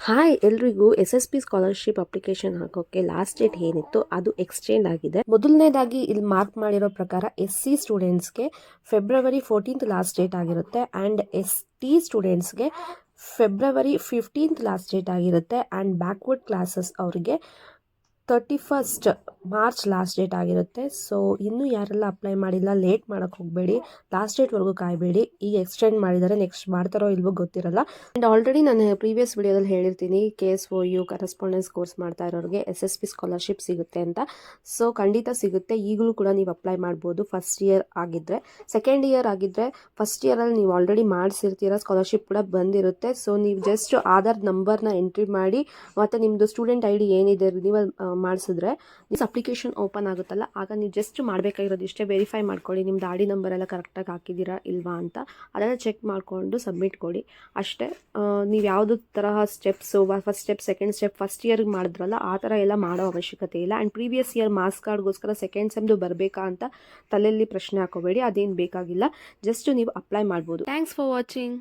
Hi ಎಲ್ರಿಗೂ S S P scholarship application ಹಾಕೋಕೆ last date ಏನಿತ್ತು, ಅದು ಎಕ್ಸ್ಚೇಂಜ್ ಆಗಿದೆ. ಮೊದಲನೇದಾಗಿ ಇಲ್ಲಿ ಮಾರ್ಕ್ ಮಾಡಿರೋ ಪ್ರಕಾರ ಎಸ್ ಸಿ ಸ್ಟೂಡೆಂಟ್ಸ್ಗೆ ಫೆಬ್ರವರಿ ಫೋರ್ಟೀನ್ತ್ ಲಾಸ್ಟ್ ಡೇಟ್ ಆಗಿರುತ್ತೆ ಆ್ಯಂಡ್ ಎಸ್ ಟಿ ಸ್ಟೂಡೆಂಟ್ಸ್ಗೆ ಫೆಬ್ರವರಿ ಫಿಫ್ಟೀನ್ತ್ ಲಾಸ್ಟ್ ಡೇಟ್ ಆಗಿರುತ್ತೆ ಆ್ಯಂಡ್ ಬ್ಯಾಕ್ವರ್ಡ್ ಕ್ಲಾಸಸ್ ಅವರಿಗೆ thirty first March last date ಆಗಿರುತ್ತೆ. ಸೊ ಇನ್ನೂ ಯಾರೆಲ್ಲ ಅಪ್ಲೈ ಮಾಡಿಲ್ಲ ಲೇಟ್ ಮಾಡೋಕೆ ಹೋಗಬೇಡಿ. ಲಾಸ್ಟ್ ಡೇಟ್ವರೆಗೂ ಕಾಯಬೇಡಿ. ಈಗ ಎಕ್ಸ್ಟೆಂಡ್ ಮಾಡಿದರೆ ನೆಕ್ಸ್ಟ್ ಮಾಡ್ತಾರೋ ಇಲ್ವೋ ಗೊತ್ತಿರಲ್ಲ. ಆ್ಯಂಡ್ ಆಲ್ರೆಡಿ ನಾನು ಪ್ರೀವಿಯಸ್ ವಿಡಿಯೋದಲ್ಲಿ ಹೇಳಿರ್ತೀನಿ K S O U correspondence course ಮಾಡ್ತಾ ಇರೋರಿಗೆ ಎಸ್ ಎಸ್ ಪಿ ಸ್ಕಾಲರ್ಶಿಪ್ ಸಿಗುತ್ತೆ ಅಂತ. ಸೊ ಖಂಡಿತ ಸಿಗುತ್ತೆ. ಈಗಲೂ ಕೂಡ ನೀವು ಅಪ್ಲೈ ಮಾಡ್ಬೋದು. ಫಸ್ಟ್ ಇಯರ್ ಆಗಿದ್ದರೆ ಸೆಕೆಂಡ್ ಇಯರ್ ಆಗಿದ್ದರೆ ಫಸ್ಟ್ ಇಯರಲ್ಲಿ ನೀವು ಆಲ್ರೆಡಿ ಮಾಡಿಸಿರ್ತೀರ ಸ್ಕಾಲರ್ಶಿಪ್ ಕೂಡ ಬಂದಿರುತ್ತೆ. ಸೊ ನೀವು ಜಸ್ಟ್ ಆಧಾರ್ ನಂಬರ್ನ ಎಂಟ್ರಿ ಮಾಡಿ, ಮತ್ತು ನಿಮ್ಮದು ಸ್ಟೂಡೆಂಟ್ ಐ ಡಿ ಏನಿದೆ ರಿನಿವಲ್ ಮಾಡಿಸಿದ್ರೆ ದಿಸ್ ಅಪ್ಲಿಕೇಶನ್ ಓಪನ್ ಆಗುತ್ತಲ್ಲ, ಆಗ ನೀವು ಜಸ್ಟ್ ಮಾಡಬೇಕಾಗಿರೋದು ಇಷ್ಟೇ ವೆರಿಫೈ ಮಾಡ್ಕೊಳ್ಳಿ, ನಿಮ್ದು ಆಡಿ ನಂಬರ್ ಎಲ್ಲ ಕರೆಕ್ಟಾಗಿ ಹಾಕಿದ್ದೀರಾ ಇಲ್ವಾ ಅಂತ. ಅದೆಲ್ಲ ಚೆಕ್ ಮಾಡಿಕೊಂಡು ಸಬ್ಮಿಟ್ ಕೊಡಿ. ಅಷ್ಟೇ ನೀವು ಯಾವುದು ತರಹ steps first step second step first ಇಯರ್ಗೆ ಮಾಡಿದ್ರಲ್ಲ, ಆ ಥರ ಎಲ್ಲ ಮಾಡೋ ಅವಶ್ಯಕತೆ ಇಲ್ಲ. ಆ್ಯಂಡ್ ಪ್ರೀವಿಯಸ್ ಇಯರ್ ಮಾರ್ಕ್ಸ್ ಕಾರ್ಡ್ಗೋಸ್ಕರ ಸೆಕೆಂಡ್ ಸೆಮ್ದು ಬರಬೇಕಾ ಅಂತ ತಲೆಯಲ್ಲಿ ಪ್ರಶ್ನೆ ಹಾಕೋಬೇಡಿ, ಅದೇನು ಬೇಕಾಗಿಲ್ಲ. ಜಸ್ಟ್ ನೀವು ಅಪ್ಲೈ ಮಾಡ್ಬೋದು. Thanks for watching